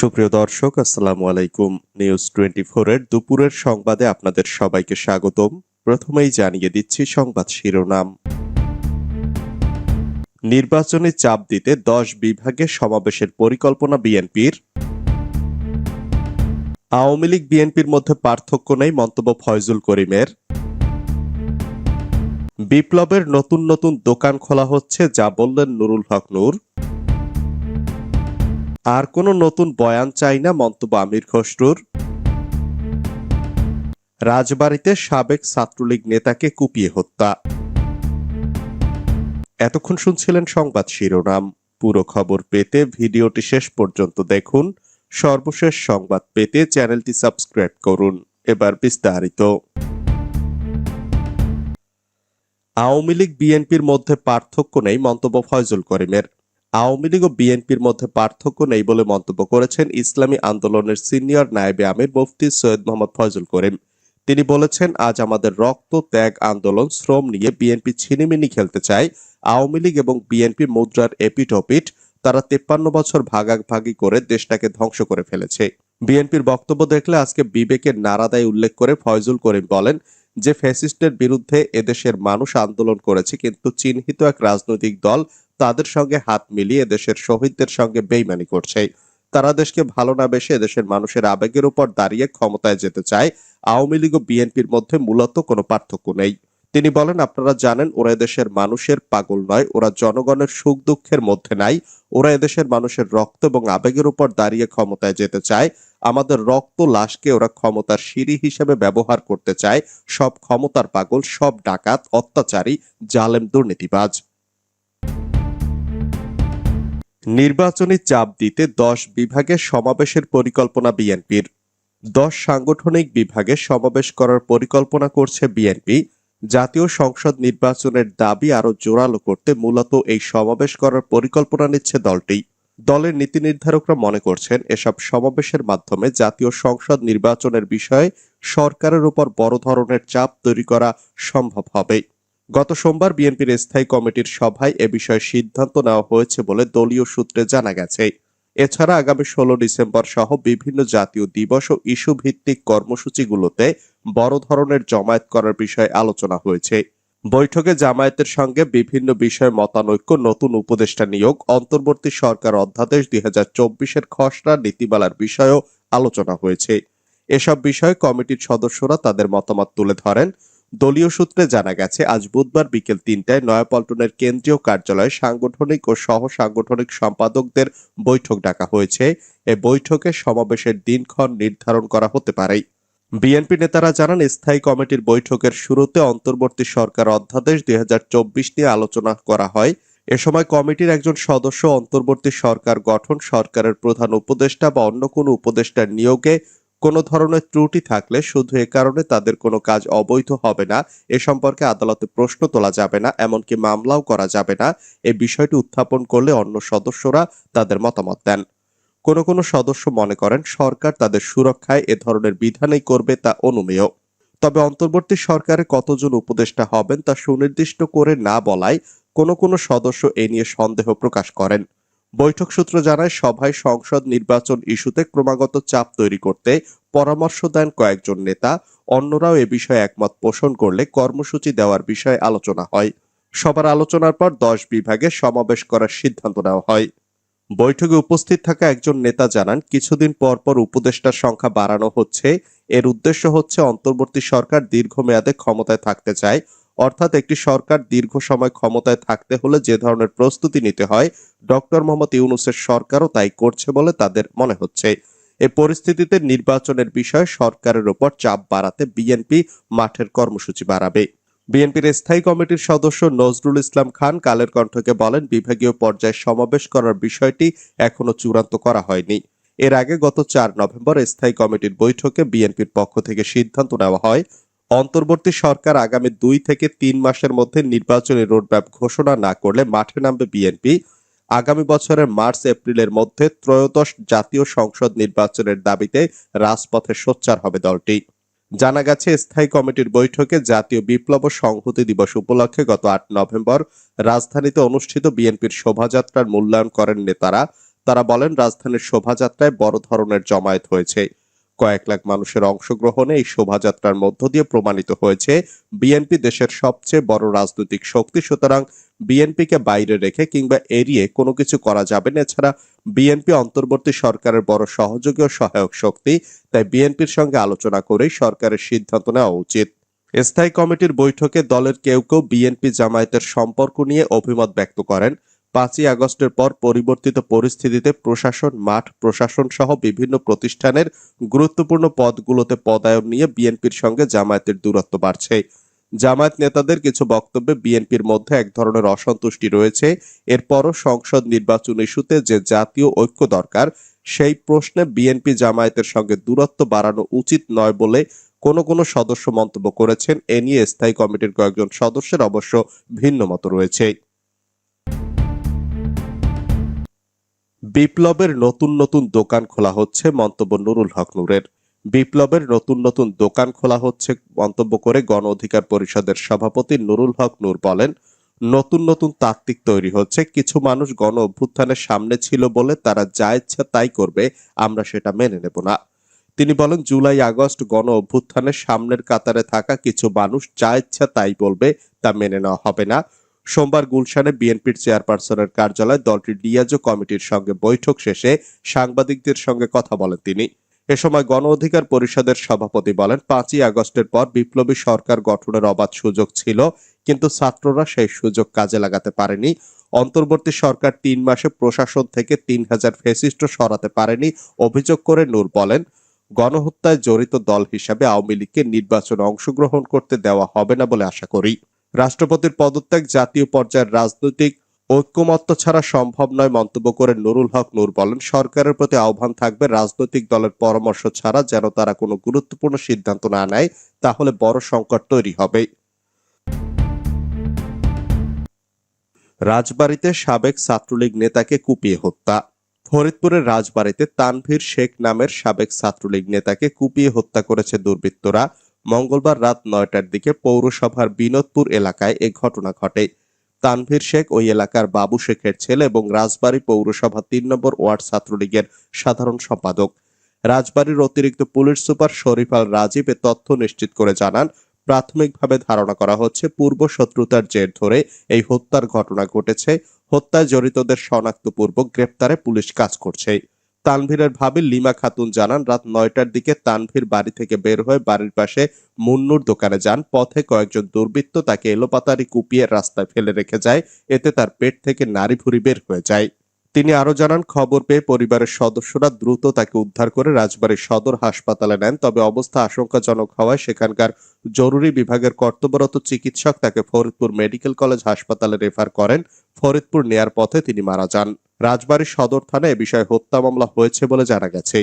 সুপ্রিয় দর্শক, আসসালামু আলাইকুম। নিউজ টোয়েন্টি এর দুপুরের সংবাদে আপনাদের সবাইকে স্বাগতম। প্রথমেই জানিয়ে দিচ্ছি সংবাদ শিরোনাম। নির্বাচনে চাপ দিতে দশ বিভাগে সমাবেশের পরিকল্পনা বিএনপির। আওয়ামী লীগ বিএনপির মধ্যে পার্থক্য নেই মন্তব্য ফয়জুল করিমের। বিপ্লবের নতুন নতুন দোকান খোলা হচ্ছে, যা বললেন নুরুল হক নূর। আর কোনো নতুন বয়ান চাই না মন্তব্য আমির খসরুর। রাজবাড়িতে সাবেক ছাত্রলীগ নেতাকে কুপিয়ে হত্যা। এতক্ষণ শুনছিলেন সংবাদ শিরোনাম। পুরো খবর পেতে ভিডিওটি শেষ পর্যন্ত দেখুন। সর্বশেষ সংবাদ পেতে চ্যানেলটি সাবস্ক্রাইব করুন। এবার বিস্তারিত। আওয়ামী লীগ বিএনপির মধ্যে পার্থক্য নেই মন্তব্য ফয়জুল করিমের। আওয়ামী লীগ ও বিএনপির মধ্যে পার্থক্য নেই বলে মন্তব্য করেছেন ইসলামী আন্দোলনের সিনিয়র নায়েবে আমির মুফতি সৈয়দ মোহাম্মদ ফয়জুল করিম। তিনি বলেছেন, আজ আমাদের রক্ত, ত্যাগ, আন্দোলন, শ্রম নিয়ে বিএনপি ছিনিমিনি খেলতে চায়। আওয়ামী লীগ এবং বিএনপি মুদ্রার এপিটপিট তারা তেপ্পান্ন বছর ভাগাভাগি করে দেশটাকে ধ্বংস করে ফেলেছে। বিএনপির বক্তব্য দেখলে আজকে বিবেকের নারাদায় উল্লেখ করে ফয়জুল করিম বলেন, যে ফ্যাসিস্টের বিরুদ্ধে এদেশের মানুষ আন্দোলন করেছে, কিন্তু চিহ্নিত এক রাজনৈতিক দল তাদের সঙ্গে হাত মিলিয়ে দেশের শহীদদের সঙ্গে বেইমানি করছে। তারা দেশকে ভালো না বেসে দেশের মানুষের আবেগের উপর দাঁড়িয়ে ক্ষমতায় যেতে চায়। আওয়ামী লীগ ও বিএনপির মধ্যে মূলত কোনো পার্থক্য নেই। তিনি বলেন, আপনারা জানেন, ওরা দেশের মানুষের পাগল নয়, ওরা জনগণের সুখ দুঃখের মধ্যে নাই। ওরা এদেশের মানুষের রক্ত এবং আবেগের উপর দাঁড়িয়ে ক্ষমতায় যেতে চায়। আমাদের রক্ত লাশকে ওরা ক্ষমতার সিঁড়ি হিসেবে ব্যবহার করতে চায়। সব ক্ষমতার পাগল, সব ডাকাত, অত্যাচারী, জালেম, দুর্নীতিবাজ। নির্বাচনী চাপ দিতে দশ বিভাগে সমাবেশের পরিকল্পনা বিএনপির। দশ সাংগঠনিক বিভাগে সমাবেশ করার পরিকল্পনা করছে বিএনপি। জাতীয় সংসদ নির্বাচনের দাবি আরও জোরালো করতে মূলত এই সমাবেশ করার পরিকল্পনা নিচ্ছে দলটি। দলের নীতি নির্ধারকরা মনে করছেন, এসব সমাবেশের মাধ্যমে জাতীয় সংসদ নির্বাচনের বিষয়ে সরকারের উপর বড় ধরনের চাপ তৈরি করা সম্ভব হবে। গত সোমবার বিএনপির স্থায়ী কমিটির সভায় এ বিষয়ে সিদ্ধান্ত নেওয়া হয়েছে বলে দলীয় সূত্রে জানা গেছে। এছাড়া আগামী ষোলো ডিসেম্বর সহ বিভিন্ন জাতীয় দিবস ও ইস্যু ভিত্তিক কর্মসূচিগুলোতে বড় ধরনের জমায়েত করার বিষয়ে আলোচনা হয়েছে। বৈঠকে জামায়াতের সঙ্গে বিভিন্ন বিষয়ে মতানৈক্য, নতুন উপদেষ্টা নিয়োগ, অন্তর্বর্তী সরকার অধ্যাদেশ দুই হাজার চব্বিশের খসড়া নীতিমালার বিষয়েও আলোচনা হয়েছে। এসব বিষয়ে কমিটির সদস্যরা তাদের মতামত তুলে ধরেন। দলীয় সূত্রে জানা গেছে, আজ বুধবার বিকেল তিনটায় নয়াপল্টনের কেন্দ্রীয় কার্যালয়ে সাংগঠনিক ও সহ সাংগঠনিক সম্পাদকদের বৈঠক ডাকা হয়েছে। এ বৈঠকে সমাবেশের দিনক্ষণ নির্ধারণ করা হতে পারে। বিএনপি নেতারা জানান, স্থায়ী কমিটির বৈঠকের শুরুতে অন্তর্বর্তী সরকার অধ্যাদেশ দুই হাজার চব্বিশ নিয়ে আলোচনা করা হয়। এ সময় কমিটির একজন সদস্য অন্তর্বর্তী সরকার গঠন, সরকারের প্রধান উপদেষ্টা বা অন্য কোনো উপদেষ্টার নিয়োগে কোনো ধরনের ত্রুটি থাকলে শুধু এ কারণে তাদের কোনো কাজ অবৈধ হবে না, এ সম্পর্কে আদালতে প্রশ্ন তোলা যাবে না, এমনকি মামলাও করা যাবে না। এই বিষয়টি উত্থাপন করলে অন্য সদস্যরা তাদের মতামত দেন। কোনো কোনো সদস্য মনে করেন সরকার তাদের সুরক্ষায় এ ধরনের বিধানই করবে তা অনুমেয়। তবে অন্তর্বর্তী সরকারে কতজন উপদেষ্টা হবেন তা সুনির্দিষ্ট করে না বলায় কোনো কোনো সদস্য এ নিয়ে সন্দেহ প্রকাশ করেন। বৈঠক সূত্র জানায়, সভায় সংসদ নির্বাচন ইস্যুতে ক্রমাগত চাপ তৈরি করতে পরামর্শ দেন কয়েকজন নেতা। অন্যরাও এ বিষয়ে একমত পোষণ করলে কর্মসূচি দেওয়ার বিষয়ে আলোচনা হয়। সবার আলোচনার পর দশ বিভাগে সমাবেশ করার সিদ্ধান্ত নেওয়া হয়। বৈঠকে উপস্থিত থাকা একজন নেতা জানান, কিছুদিন পর পর উপদেষ্টার সংখ্যা বাড়ানো হচ্ছে। এর উদ্দেশ্য হচ্ছে, অন্তর্বর্তী সরকার দীর্ঘমেয়াদে ক্ষমতায় থাকতে চায়। অর্থাৎ একটি সরকার দীর্ঘ সময় ক্ষমতায় থাকতে হলে যে ধরনের প্রস্তুতি নিতে হয়, ডক্টর মোহাম্মদ ইউনুসের সরকারও তাই করছে বলে তাদের মনে হচ্ছে। এ পরিস্থিতিতে নির্বাচনের বিষয়ে সরকারের ওপর চাপ বাড়াতে বিএনপি মাঠের কর্মসূচি বাড়াবে। বিএনপির স্থায়ী কমিটির সদস্য নজরুল ইসলাম খান কালের কণ্ঠকে বলেন, বিভাগীয় পর্যায়ে সমাবেশ করার বিষয়টি এখনও চূড়ান্ত করা হয়নি। এর আগে গত চার নভেম্বর স্থায়ী কমিটির বৈঠকে বিএনপির পক্ষ থেকে সিদ্ধান্ত নেওয়া হয় অন্তর্বর্তী সরকার আগামী দুই থেকে তিন মাসের মধ্যে নির্বাচনী রোডম্যাপ ঘোষণা না করলে মাঠে নামবে বিএনপি। আগামী বছরের মার্চ, এপ্রিলের মধ্যে ত্রয়োদশ জাতীয় সংসদ নির্বাচনের দাবিতে রাজপথে সোচ্চার হবে দলটি। জানা গেছে, স্থায়ী কমিটির বৈঠকে জাতীয় বিপ্লব সংহতি দিবস উপলক্ষে গত আট নভেম্বর রাজধানীতে অনুষ্ঠিত বিএনপির শোভাযাত্রার মূল্যায়ন করেন নেতারা। তারা বলেন, রাজধানীর শোভাযাত্রায় বড় ধরনের জমায়েত হয়েছে। কয়েক লাখ মানুষের অংশগ্রহণে এই শোভাযাত্রার মধ্য দিয়ে প্রমাণিত হয়েছে, বিএনপি দেশের সবচেয়ে বড় রাজনৈতিক শক্তি। সুতরাং বিএনপিকে বাইরে রেখে কিংবা এড়িয়ে কোনো কিছু করা যাবে না, এছাড়া বিএনপি অন্তর্বর্তী সরকারের বড় সহযোগী ও সহায়ক শক্তি। তাই বিএনপির সঙ্গে আলোচনা করেই সরকারের সিদ্ধান্ত নেওয়া উচিত। স্থায়ী কমিটির বৈঠকে দলের কেউ কেউ বিএনপি জামায়াতের সম্পর্ক নিয়ে অভিমত ব্যক্ত করেন। পাঁচই আগস্টের পর পরিবর্তিত পরিস্থিতিতে প্রশাসন, মাঠ, প্রশাসন সহ বিভিন্ন প্রতিষ্ঠানের গুরুত্বপূর্ণ পদগুলোতে পদায়ন নিয়ে বিএনপির সঙ্গে জামায়াতের দূরত্ব বাড়ছে। জামায়াত নেতাদের কিছু বক্তব্যে বিএনপির মধ্যে এক ধরনের অসন্তুষ্টি রয়েছে। এরপরও সংসদ নির্বাচন ইস্যুতে যে জাতীয় ঐক্য দরকার, সেই প্রশ্নে বিএনপি জামায়াতের সঙ্গে দূরত্ব বাড়ানো উচিত নয় বলে কোনো কোনো সদস্য মন্তব্য করেছেন। এ নিয়ে স্থায়ী কমিটির কয়েকজন সদস্যের অবশ্য ভিন্ন মত রয়েছে। বিপ্লবের নতুন নতুন দোকান খোলা হচ্ছে মন্তব্য নুরুল হক নূরের। বিপ্লবের নতুন নতুন দোকান খোলা হচ্ছে মন্তব্য করে গণ অধিকার পরিষদের সভাপতি নুরুল হক নূর বলেন, নতুন নতুন তাত্ত্বিক তৈরি হচ্ছে, কিছু মানুষ গণ অভ্যুত্থানের সামনে ছিল বলে তারা যা ইচ্ছা তাই করবে, আমরা সেটা মেনে নেব না। তিনি বলেন, জুলাই আগস্ট গণ অভ্যুত্থানের সামনের কাতারে থাকা কিছু মানুষ যা ইচ্ছা তাই বলবে, তা মেনে নেওয়া হবে না। সোমবার গুলশানে বিএনপির চেয়ারপারসনের কার্যালয়ে দলটির ডিয়াজো কমিটির সঙ্গে বৈঠক শেষে সাংবাদিকদের সঙ্গে কথা বলেন তিনি। এ সময় গণ অধিকার পরিষদের সভাপতি বলেন, পাঁচই আগস্টের পর বিপ্লবী সরকার গঠনের অবাধ সুযোগ ছিল, কিন্তু ছাত্ররা সেই সুযোগ কাজে লাগাতে পারেনি। অন্তর্বর্তী সরকার তিন মাসে প্রশাসন থেকে তিন হাজার ফেসিস্ট সরাতে পারেনি, অভিযোগ করে নূর বলেন। গণহত্যায় জড়িত দল হিসাবে আওয়ামী লীগকে নির্বাচনে অংশগ্রহণ করতে দেওয়া হবে না বলে আশা করি। রাষ্ট্রপতির পদত্যাগ জাতীয় পর্যায়ের রাজনৈতিক ঐক্যমত্য ছাড়া সম্ভব নয় মন্তব্য করে নুরুল হক নূর বলেন, সরকারের প্রতি আহ্বান থাকবে রাজনৈতিক দলের পরামর্শ ছাড়া যেন তারা কোনো গুরুত্বপূর্ণ সিদ্ধান্ত না নেয়, তাহলে বড় সংকট তৈরি হবে রাজবাড়িতে সাবেক ছাত্রলীগ নেতাকে কুপিয়ে হত্যা। ফরিদপুরের রাজবাড়িতে তানভীর শেখ নামের সাবেক ছাত্রলীগ নেতাকে কুপিয়ে হত্যা করেছে দুর্বৃত্তরা। মঙ্গলবার রাত নয়টার দিকে পৌরসভার বিনোদপুর এলাকায় এ ঘটনা ঘটে। তানভীর শেখ ওই এলাকার বাবু শেখের ছেলে এবং রাজবাড়ী পৌরসভা তিন নম্বর ওয়ার্ড ছাত্রলীগের সাধারণ সম্পাদক। রাজবাড়ির অতিরিক্ত পুলিশ সুপার শরীফ আল রাজীব এ তথ্য নিশ্চিত করে জানান, প্রাথমিকভাবে ধারণা করা হচ্ছে পূর্ব শত্রুতার জের ধরে এই হত্যার ঘটনা ঘটেছে। হত্যায় জড়িতদের শনাক্তপূর্বক গ্রেপ্তারে পুলিশ কাজ করছে। তানভীরের ভাবি লিমা খাতুন জানান, রাত নয়টার দিকে তানভীর বাড়ি থেকে বের হয়ে বাড়ির পাশে মুন্নুর দোকানে যান। পথে কয়েকজন দুর্বৃত্ত তাকে এলোপাতারি কুপিয়ে রাস্তায় ফেলে রেখে যায়। এতে তার পেট থেকে নারী ভুরি বের হয়ে যায়। তিনি আরও জানান, খবর পেয়ে পরিবারের সদস্যরা দ্রুত তাকে উদ্ধার করে রাজবাড়ীর সদর হাসপাতালে নেন। তবে অবস্থা আশঙ্কাজনক হওয়ায় সেখানকার জরুরি বিভাগের কর্তব্যরত চিকিৎসক তাকে ফরিদপুর মেডিকেল কলেজ হাসপাতালে রেফার করেন। ফরিদপুর নেয়ার পথে তিনি মারা যান। রাজবাড়ী সদর থানায় এ বিষয়ে হত্যা মামলা হয়েছে বলে জানা গেছে।